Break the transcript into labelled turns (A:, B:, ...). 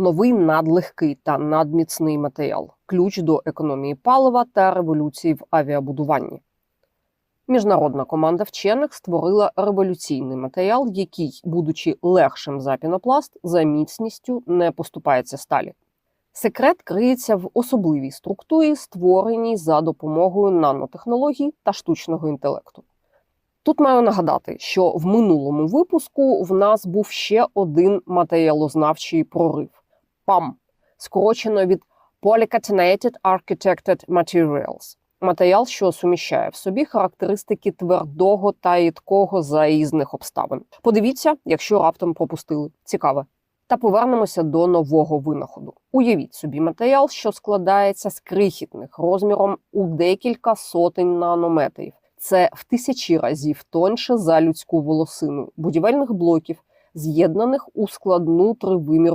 A: Новий надлегкий та надміцний матеріал ключ до економії палива та революції в авіабудуванні. Міжнародна команда вчених створила революційний матеріал, який, будучи легшим за пінопласт, за міцністю не поступається сталі. Секрет криється в особливій структурі, створеній за допомогою нанотехнологій та штучного інтелекту. Тут маю нагадати, що в минулому випуску в нас був ще один матеріалознавчий прорив ПАМ, скорочено від Polycatenated Architected Materials матеріал, що суміщає в собі характеристики твердого та рідкого за різних обставин. Подивіться, якщо раптом пропустили. Цікаве. Та повернемося до нового винаходу. Уявіть собі матеріал, що складається з крихітних розміром у декілька сотень нанометрів. Це в тисячі разів тоньше за людську волосину будівельних блоків, з'єднаних у складну тривимірну